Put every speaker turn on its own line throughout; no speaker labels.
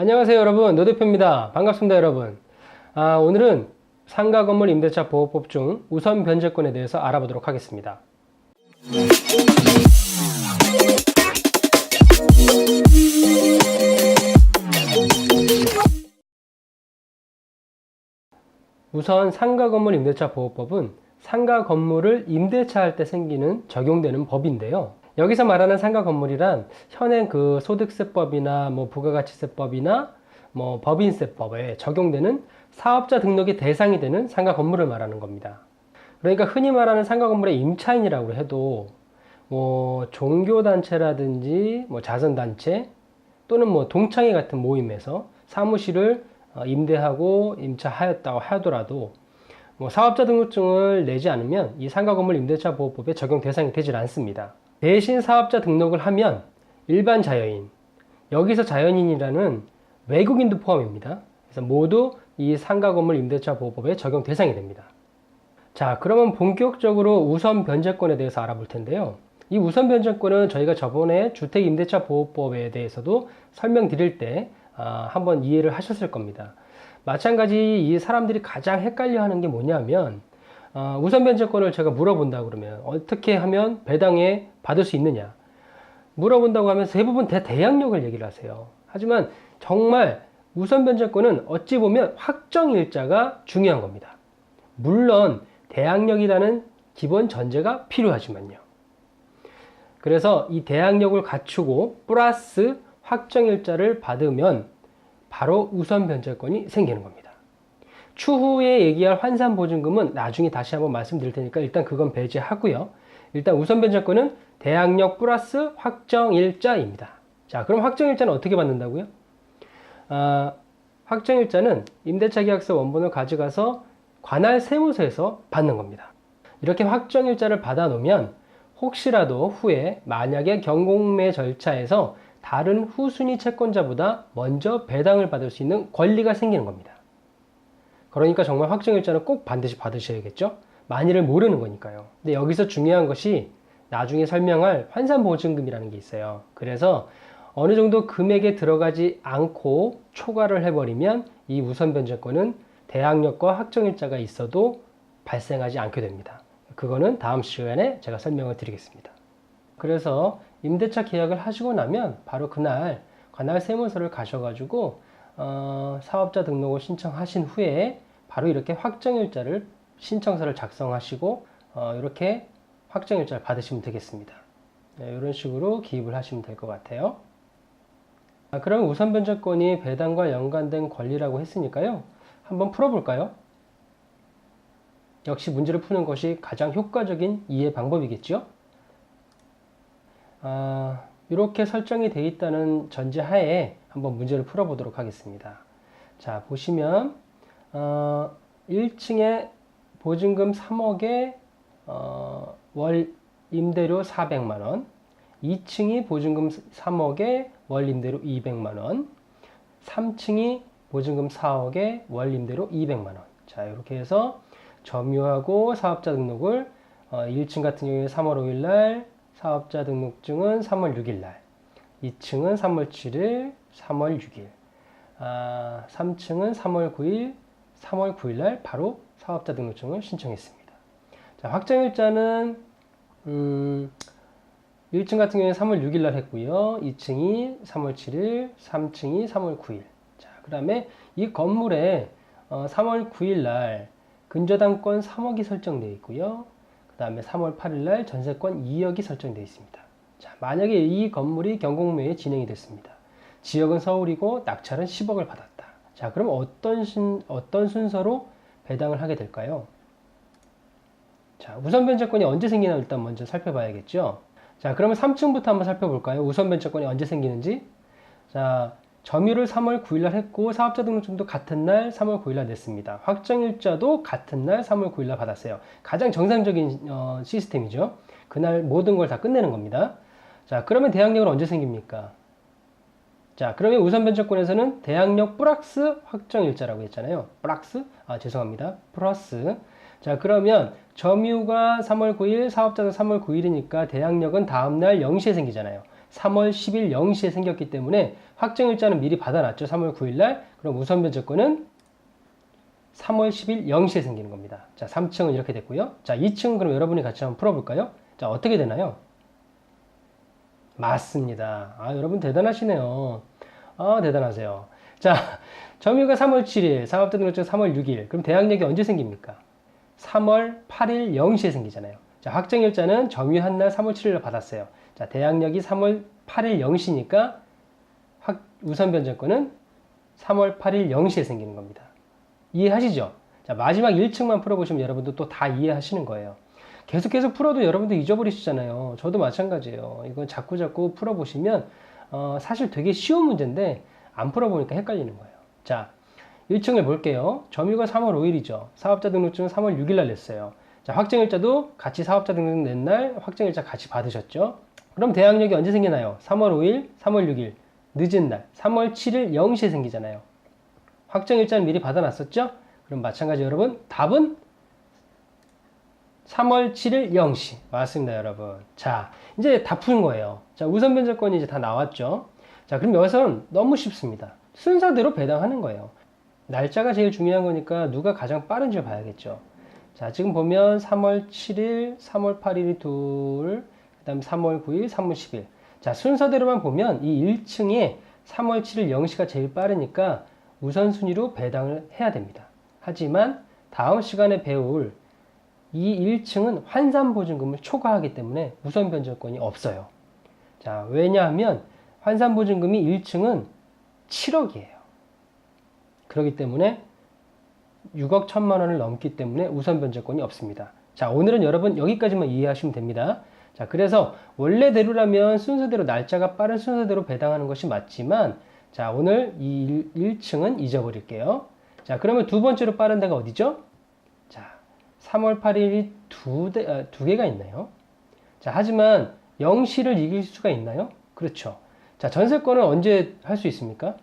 안녕하세요 여러분. 노대표입니다. 반갑습니다 여러분. 아, 오늘은 상가 건물 임대차 보호법 중 우선 변제권에 대해서 알아보도록 하겠습니다. 우선 상가 건물 임대차 보호법은 상가 건물을 임대차 할 때 생기는 적용되는 법인데요. 여기서 말하는 상가 건물이란 현행 그 소득세법이나 뭐 부가가치세법이나 뭐 법인세법에 적용되는 사업자 등록의 대상이 되는 상가 건물을 말하는 겁니다. 그러니까 흔히 말하는 상가 건물의 임차인이라고 해도 뭐 종교단체라든지 뭐 자선단체 또는 뭐 동창회 같은 모임에서 사무실을 어, 임대하고 임차하였다고 하더라도 뭐 사업자 등록증을 내지 않으면 이 상가 건물 임대차 보호법에 적용 대상이 되질 않습니다. 대신 사업자 등록을 하면 일반 자연인 여기서 자연인이라는 외국인도 포함입니다. 그래서 모두 이 상가 건물 임대차 보호법에 적용 대상이 됩니다. 자, 그러면 본격적으로 우선 변제권에 대해서 알아볼 텐데요. 이 우선 변제권은 저희가 저번에 주택 임대차 보호법에 대해서도 설명드릴 때 아, 한번 이해를 하셨을 겁니다. 마찬가지 이 사람들이 가장 헷갈려 하는 게 뭐냐면 어, 우선 변제권을 제가 물어본다 그러면 어떻게 하면 배당에 받을 수 있느냐 물어본다고 하면 대부분 대, 대항력을 얘기를 하세요. 하지만 정말 우선 변제권은 어찌 보면 확정 일자가 중요한 겁니다. 물론 대항력이라는 기본 전제가 필요하지만요. 그래서 이 대항력을 갖추고 플러스 확정일자를 받으면 바로 우선 변제권이 생기는 겁니다. 추후에 얘기할 환산 보증금은 나중에 다시 한번 말씀드릴 테니까 일단 그건 배제하고요. 일단 우선 변제권은 대항력 플러스 확정일자입니다. 자, 그럼 확정일자는 어떻게 받는다고요? 아, 확정일자는 임대차 계약서 원본을 가져가서 관할 세무서에서 받는 겁니다. 이렇게 확정일자를 받아 놓으면 혹시라도 후에 만약에 경공매 절차에서 다른 후순위 채권자보다 먼저 배당을 받을 수 있는 권리가 생기는 겁니다. 그러니까 정말 확정일자는 꼭 반드시 받으셔야겠죠? 만일을 모르는 거니까요. 근데 여기서 중요한 것이 나중에 설명할 환산보증금이라는 게 있어요. 그래서 어느 정도 금액에 들어가지 않고 초과를 해버리면 이 우선 변제권은 대항력과 확정일자가 있어도 발생하지 않게 됩니다. 그거는 다음 시간에 제가 설명을 드리겠습니다. 그래서 임대차 계약을 하시고 나면 바로 그날 관할 세무서를 가셔가지고 어, 사업자 등록을 신청하신 후에 바로 이렇게 확정일자를 신청서를 작성하시고 어, 이렇게 확정일자를 받으시면 되겠습니다. 네, 이런 식으로 기입을 하시면 될 것 같아요. 아, 그럼 우선 변제권이 배당과 연관된 권리라고 했으니까요. 한번 풀어볼까요? 역시 문제를 푸는 것이 가장 효과적인 이해 방법이겠죠? 아, 이렇게 설정이 되어 있다는 전제하에 한번 문제를 풀어보도록 하겠습니다. 자, 보시면 어, 1층에 보증금 3억에 어, 월 임대료 400만 원, 2층이 보증금 3억에 월 임대료 200만 원, 3층이 보증금 4억에 월 임대료 200만 원. 자, 이렇게 해서 점유하고 사업자 등록을 어, 1층 같은 경우에 3월 5일 날 사업자 등록증은 3월 6일 날, 2층은 3월 7일, 3월 6일, 아, 3층은 3월 9일, 3월 9일 날 바로 사업자 등록증을 신청했습니다. 자, 확정일자는 음, 1층 같은 경우에 3월 6일 날 했고요. 2층이 3월 7일, 3층이 3월 9일. 자, 그 다음에 이 건물에 어, 3월 9일 날 근저당권 3억이 설정되어 있고요. 그 다음에 3월 8일 날 전세권 2억이 설정되어 있습니다. 자, 만약에 이 건물이 경공매에 진행이 됐습니다. 지역은 서울이고 낙찰은 10억을 받았다. 자, 그럼 어떤 신, 어떤 순서로 배당을 하게 될까요? 자, 우선 변제권이 언제 생기나 일단 먼저 살펴봐야겠죠. 자, 그러면 3층부터 한번 살펴볼까요? 우선 변제권이 언제 생기는지. 자, 점유를 3월 9일 날 했고 사업자 등록증도 같은 날 3월 9일 날 냈습니다. 확정일자도 같은 날 3월 9일 날 받았어요. 가장 정상적인 어, 시스템이죠. 그날 모든 걸 다 끝내는 겁니다. 자, 그러면 대항력은 언제 생깁니까? 자, 그러면 우선 변제권에서는 대항력 플러스 확정일자라고 했잖아요. 플러스? 아, 죄송합니다. 플러스. 자, 그러면 점유가 3월 9일, 사업자도 3월 9일이니까 대항력은 다음날 0시에 생기잖아요. 3월 10일 0시에 생겼기 때문에 확정일자는 미리 받아놨죠. 3월 9일 날. 그럼 우선 변제권은 3월 10일 0시에 생기는 겁니다. 자, 3층은 이렇게 됐고요. 자, 2층은 그럼 여러분이 같이 한번 풀어볼까요? 자, 어떻게 되나요? 맞습니다. 아, 여러분 대단하시네요. 아, 대단하세요. 자, 점유가 3월 7일, 사업자 등록증 3월 6일. 그럼 대항력이 언제 생깁니까? 3월 8일 0시에 생기잖아요. 자, 확정일자는 점유한 날 3월 7일에 받았어요. 자, 대항력이 3월 8일 0시니까 확, 우선 변제권은 3월 8일 0시에 생기는 겁니다. 이해하시죠? 자, 마지막 1층만 풀어보시면 여러분도 또 다 이해하시는 거예요. 계속 계속 풀어도 여러분도 잊어버리시잖아요. 저도 마찬가지예요. 이건 자꾸 자꾸 풀어보시면 어, 사실 되게 쉬운 문제인데 안 풀어보니까 헷갈리는 거예요. 자, 1층을 볼게요. 점유가 3월 5일이죠. 사업자 등록증은 3월 6일 날 냈어요. 자, 확정일자도 같이 사업자 등록증 낸날 확정일자 같이 받으셨죠. 그럼 대항력이 언제 생기나요? 3월 5일, 3월 6일, 늦은 날, 3월 7일 0시에 생기잖아요. 확정일자는 미리 받아놨었죠? 그럼 마찬가지 여러분, 답은 3월 7일 0시. 맞습니다, 여러분. 자, 이제 다푼 거예요. 자, 우선 변제권이 이제 다 나왔죠? 자, 그럼 여기서는 너무 쉽습니다. 순서대로 배당하는 거예요. 날짜가 제일 중요한 거니까 누가 가장 빠른지 봐야겠죠. 자, 지금 보면 3월 7일, 3월 8일이 둘, 그 다음 3월 9일, 3월 10일. 자, 순서대로만 보면 이 1층에 3월 7일 0시가 제일 빠르니까 우선순위로 배당을 해야 됩니다. 하지만 다음 시간에 배울 이 1층은 환산보증금을 초과하기 때문에 우선 변제권이 없어요. 자, 왜냐하면 환산보증금이 1층은 7억이에요. 그렇기 때문에 6억 1천만 원을 넘기 때문에 우선 변제권이 없습니다. 자, 오늘은 여러분 여기까지만 이해하시면 됩니다. 자, 그래서 원래대로라면 순서대로 날짜가 빠른 순서대로 배당하는 것이 맞지만 자, 오늘 이 1, 층은 잊어버릴게요. 자, 그러면 두 번째로 빠른 데가 어디죠? 자, 3월 8일이 두, 대, 아, 두 개가 있나요? 자, 하지만 0시를 이길 수가 있나요? 그렇죠. 자, 전세권은 언제 할 수 있습니까?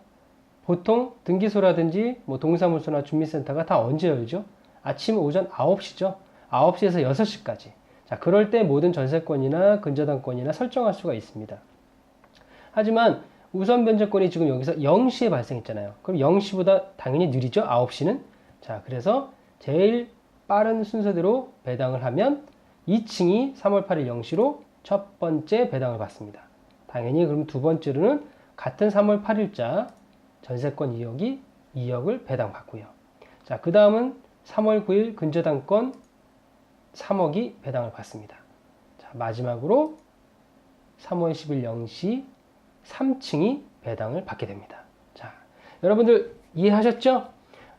보통 등기소라든지 뭐 동사무소나 주민센터가 다 언제 열죠? 아침 오전 9시죠. 9시에서 6시까지. 자, 그럴 때 모든 전세권이나 근저당권이나 설정할 수가 있습니다. 하지만 우선 변제권이 지금 여기서 0시에 발생했잖아요. 그럼 0시보다 당연히 느리죠? 9시는. 자, 그래서 제일 빠른 순서대로 배당을 하면 2층이 3월 8일 0시로 첫 번째 배당을 받습니다. 당연히 그럼 두 번째로는 같은 3월 8일자 전세권 2억이 2억을 배당받고요. 자, 그 다음은 3월 9일 근저당권 3억이 배당을 받습니다. 자, 마지막으로 3월 10일 0시 3층이 배당을 받게 됩니다. 자, 여러분들 이해하셨죠?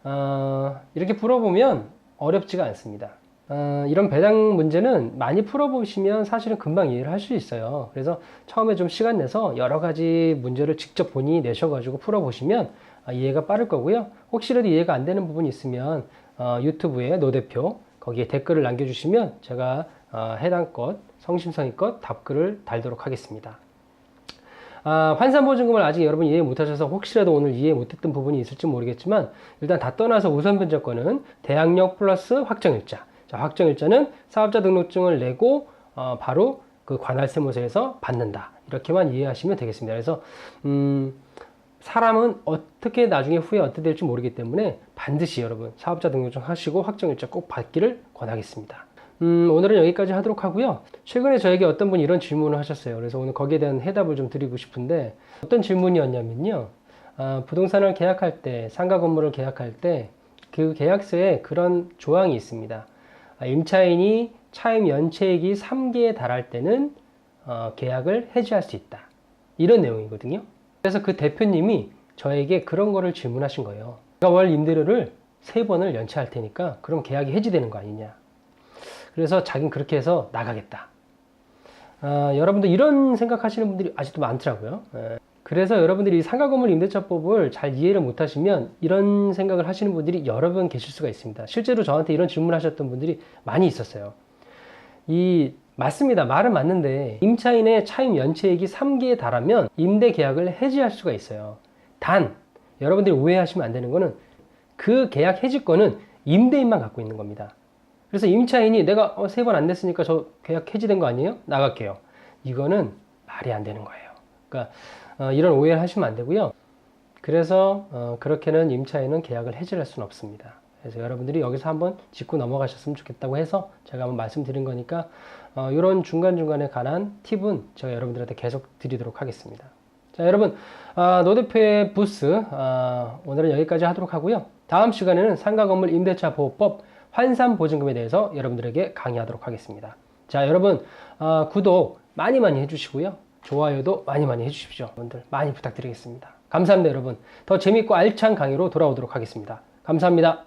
어, 이렇게 풀어보면 어렵지가 않습니다. 어, 이런 배당 문제는 많이 풀어보시면 사실은 금방 이해를 할 수 있어요. 그래서 처음에 좀 시간 내서 여러 가지 문제를 직접 본인이 내셔가지고 풀어보시면 아, 이해가 빠를 거고요. 혹시라도 이해가 안 되는 부분이 있으면 어, 유튜브에 노 대표 거기에 댓글을 남겨주시면 제가 어, 해당 것, 성심성의껏 답글을 달도록 하겠습니다. 아, 환산보증금을 아직 여러분 이해 못하셔서 혹시라도 오늘 이해 못했던 부분이 있을지 모르겠지만 일단 다 떠나서 우선 변제권은 대항력 플러스 확정일자 자, 확정일자는 사업자 등록증을 내고 어, 바로 그 관할세무서에서 받는다. 이렇게만 이해하시면 되겠습니다. 그래서 음, 사람은 어떻게 나중에 후에 어떻게 될지 모르기 때문에 반드시 여러분 사업자 등록증 하시고 확정일자 꼭 받기를 권하겠습니다. 음, 오늘은 여기까지 하도록 하고요. 최근에 저에게 어떤 분이 이런 질문을 하셨어요. 그래서 오늘 거기에 대한 해답을 좀 드리고 싶은데 어떤 질문이었냐면요. 아, 부동산을 계약할 때, 상가 건물을 계약할 때 그 계약서에 그런 조항이 있습니다. 아, 임차인이 차임 연체액이 3개에 달할 때는 어, 계약을 해지할 수 있다. 이런 내용이거든요. 그래서 그 대표님이 저에게 그런 거를 질문하신 거예요. 내가 월 임대료를 세 번을 연체할 테니까 그럼 계약이 해지되는 거 아니냐. 그래서 자기는 그렇게 해서 나가겠다. 아, 여러분들 이런 생각하시는 분들이 아직도 많더라고요. 예. 그래서 여러분들이 상가건물 임대차법을 잘 이해를 못하시면 이런 생각을 하시는 분들이 여러 분 계실 수가 있습니다. 실제로 저한테 이런 질문하셨던 분들이 많이 있었어요. 이 맞습니다. 말은 맞는데 임차인의 차임 연체액이 3개에 달하면 임대 계약을 해지할 수가 있어요. 단 여러분들이 오해하시면 안 되는 거는 그 계약 해지권은 임대인만 갖고 있는 겁니다. 그래서 임차인이 내가 어, 세번 안 냈으니까 저 계약 해지된 거 아니에요? 나갈게요. 이거는 말이 안 되는 거예요. 그러니까 어, 이런 오해를 하시면 안 되고요. 그래서 어, 그렇게는 임차인은 계약을 해지할 수는 없습니다. 그래서 여러분들이 여기서 한번 짚고 넘어가셨으면 좋겠다고 해서 제가 한번 말씀드린 거니까 어, 이런 중간중간에 관한 팁은 제가 여러분들한테 계속 드리도록 하겠습니다. 자 여러분 아, 노 대표의 부스 아, 오늘은 여기까지 하도록 하고요. 다음 시간에는 상가 건물 임대차 보호법 환산 보증금에 대해서 여러분들에게 강의하도록 하겠습니다. 자 여러분 아, 구독 많이 많이 해주시고요. 좋아요도 많이 많이 해주십시오. 여러분들 많이 부탁드리겠습니다. 감사합니다 여러분. 더 재밌고 알찬 강의로 돌아오도록 하겠습니다. 감사합니다.